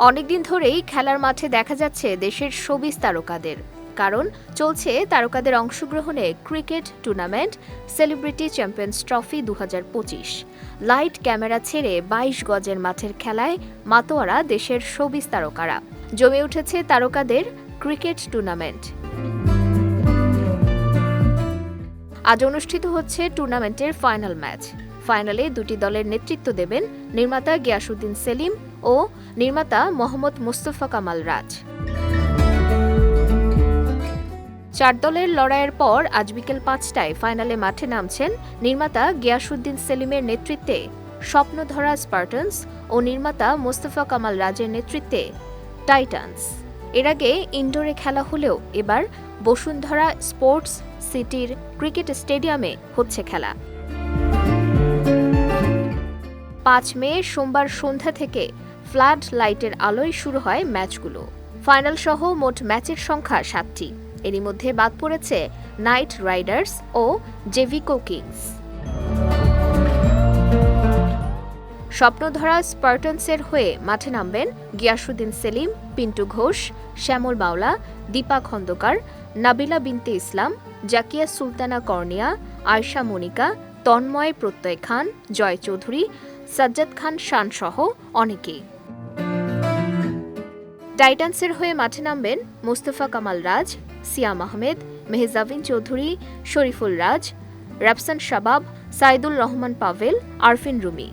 অনেকদিন ধরেই খেলার মাঠে দেখা যাচ্ছে দেশের শোবিজ তারকাদের। কারণ, চলছে তারকাদের অংশগ্রহণে cricket tournament, celebrity champions trophy দু হাজার পঁচিশ। লাইট ক্যামেরা ছেড়ে বাইশ গজের মাঠের খেলায় মাতোয়ারা দেশের শোবিজ তারকারা। জমে উঠেছে তারকাদের ক্রিকেট টুর্নামেন্ট। আজ অনুষ্ঠিত হচ্ছে টুর্নামেন্টের ফাইনাল ম্যাচ। ফাইনালে দুটি দলের নেতৃত্ব দেবেন নির্মাতা গিয়াসুদ্দিন সেলিম ও নির্মাতা মোহাম্মদ মুস্তফা কামাল রাজ। চার দলের লড়াইয়ের পর আজ বিকেল পাঁচটায় ফাইনালে মাঠে নামছেন নির্মাতা গিয়াসুদ্দিন সেলিমের নেতৃত্বে স্বপ্নধরা স্পার্টনস ও নির্মাতা মোস্তফা কামাল রাজের নেতৃত্বে টাইটান্স। এর আগে ইনডোরে খেলা হলেও এবার বসুন্ধরা স্পোর্টস সিটির ক্রিকেট স্টেডিয়ামে হচ্ছে খেলা। পাঁচ মে সোমবার সন্ধ্যা থেকে ফ্লাড লাইটের আলোয় শুরু হয় ম্যাচগুলো। ফাইনাল সহ মোট ম্যাচের সংখ্যা সাতটি। এরই মধ্যে বাদ পড়েছে নাইট রাইডার্স ও জেভিকো কিংস। স্বপ্নধরা স্পার্টনসের হয়ে মাঠে নামবেন গিয়াসুদ্দিন সেলিম, পিন্টু ঘোষ, শ্যামল মাওলা দীপা খন্দকার, নাবিলা বিনতে ইসলাম, জাকিয়া সুলতানা কর্নিয়া, আয়শা মনিকা, তন্ময় প্রত্যয় খান, জয় চৌধুরী, সাজ্জাদ খান শান সহ অনেকেই। টাইটান্সের হয়ে মাঠে নামবেন মোস্তফা কামাল রাজ, সিয়াম আহমেদ, মেহজাবিন চৌধুরী, শরীফুল রাজ, রাফসান শাবাব সাইদুল রহমান পাভেল, আরফিন রুমি।